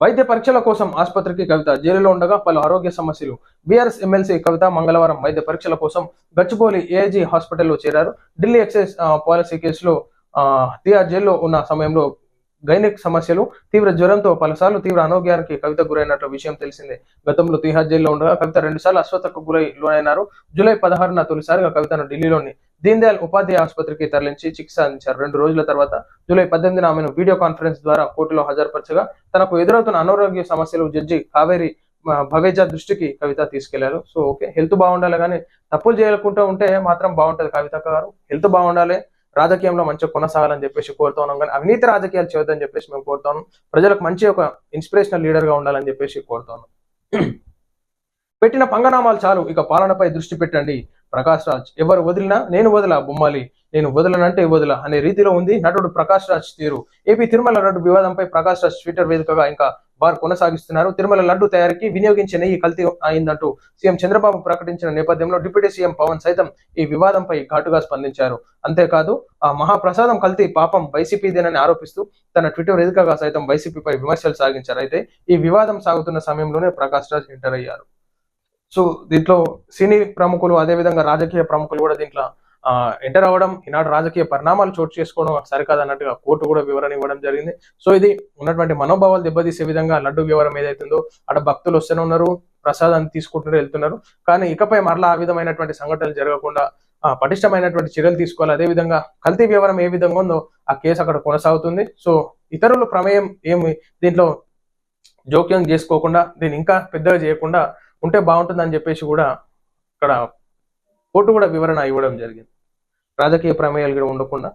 వైద్య పరీక్షల కోసం ఆసుపత్రికి కవిత జైలులో ఉండగా పలు ఆరోగ్య సమస్యలు. బీఆర్ఎస్ ఎమ్మెల్సీ కవిత మంగళవారం వైద్య పరీక్షల కోసం గచ్చిబౌలి ఏఐజీ హాస్పిటల్లో చేరారు. ఢిల్లీ ఎక్సైజ్ పాలసీ కేసులో ఆ, జైల్లో ఉన్న సమయంలో గైనిక్ సమస్యలు తీవ్ర జ్వరంతో పలుసార్లు తీవ్ర అనారోగ్యానికి కవిత గురైనట్లు విషయం తెలిసిందే. గతంలో తిహార్ జైల్లో ఉండగా కవిత రెండుసార్లు అస్వస్థకు గురై లోనైనారు. జూలై పదహారున తొలిసారిగా కవితను ఢిల్లీలోని దీన్దయాల్ ఉపాధ్యాయ ఆసుపత్రికి తరలించి చికిత్స అందించారు. రెండు రోజుల తర్వాత జూలై పద్దెనిమిదిన ఆమెను వీడియో కాన్ఫరెన్స్ ద్వారా కోర్టులో హాజరుపరచగా తనకు ఎదురవుతున్న అనారోగ్య సమస్యలు జడ్జి కావేరి భవేజ భవేజా దృష్టికి కవిత తీసుకెళ్ళారు. సో ఓకే హెల్త్ బాగుండాలి కానీ తప్పులు చేయకుండా ఉంటే మాత్రం బాగుంటది కవిత గారు. హెల్త్ బాగుండాలి రాజకీయంలో మంచిగా కొనసాగాలని చెప్పేసి కోరుతా ఉన్నాం కానీ అవినీతి రాజకీయాలు చేయొద్దని చెప్పేసి మేము కోరుతా ప్రజలకు మంచి ఒక ఇన్స్పిరేషనల్ లీడర్గా ఉండాలని చెప్పేసి కోరుతా పెట్టిన పంగనామాలు చాలు ఇక పాలనపై దృష్టి పెట్టండి. ప్రకాష్ రాజ్. ఎవరు వదిలినా నేను వదల బొమ్మాలి నేను వదలనంటే వదల అనే రీతిలో ఉంది నటుడు ప్రకాష్ రాజ్ తీరు. ఏపీ తిరుమల లడ్డు వివాదంపై ప్రకాష్ రాజ్ ట్విట్టర్ వేదికగా ఇంకా వారు కొనసాగిస్తున్నారు. తిరుమల లడ్డు తయారీకి వినియోగించే నెయ్యి కల్తీ అయిందంటూ సీఎం చంద్రబాబు ప్రకటించిన నేపథ్యంలో డిప్యూటీ సీఎం పవన్ సైతం ఈ వివాదంపై ఘాటుగా స్పందించారు. అంతేకాదు ఆ మహాప్రసాదం కల్తీ పాపం వైసీపీదేనని ఆరోపిస్తూ తన ట్విట్టర్ వేదికగా సైతం వైసీపీపై విమర్శలు సాగించారు. అయితే ఈ వివాదం సాగుతున్న సమయంలోనే ప్రకాష్ రాజ్ ఎంటర్ అయ్యారు. సో దీంట్లో సినీ ప్రముఖులు అదేవిధంగా రాజకీయ ప్రముఖులు కూడా దీంట్లో ఆ, ఎంటర్ అవ్వడం ఈనాడు రాజకీయ పరిణామాలు చోటు చేసుకోవడం సరికాదు అన్నట్టుగా కోర్టు కూడా వివరణ ఇవ్వడం జరిగింది. సో ఇది ఉన్నటువంటి మనోభావాలు దెబ్బతీసే విధంగా లడ్డు వివరం ఏదైతుందో అక్కడ భక్తులు వస్తూనే ఉన్నారు ప్రసాదాన్ని తీసుకుంటూ వెళ్తున్నారు. కానీ ఇకపై మరలా ఆ విధమైనటువంటి సంఘటనలు జరగకుండా పటిష్టమైనటువంటి చర్యలు తీసుకోవాలి. అదేవిధంగా కల్తీ వివరం ఏ విధంగా ఉందో ఆ కేసు అక్కడ కొనసాగుతుంది. సో ఇతరుల ప్రమేయం ఏమి దీంట్లో జోక్యం చేసుకోకుండా దీన్ని ఇంకా పెద్దగా చేయకుండా ఉంటే బాగుంటుందని చెప్పేసి కూడా ఇక్కడ కోర్టు కూడా వివరణ ఇవ్వడం జరిగింది. రాజకీయ ప్రమేయాలు కూడా ఉండకుండా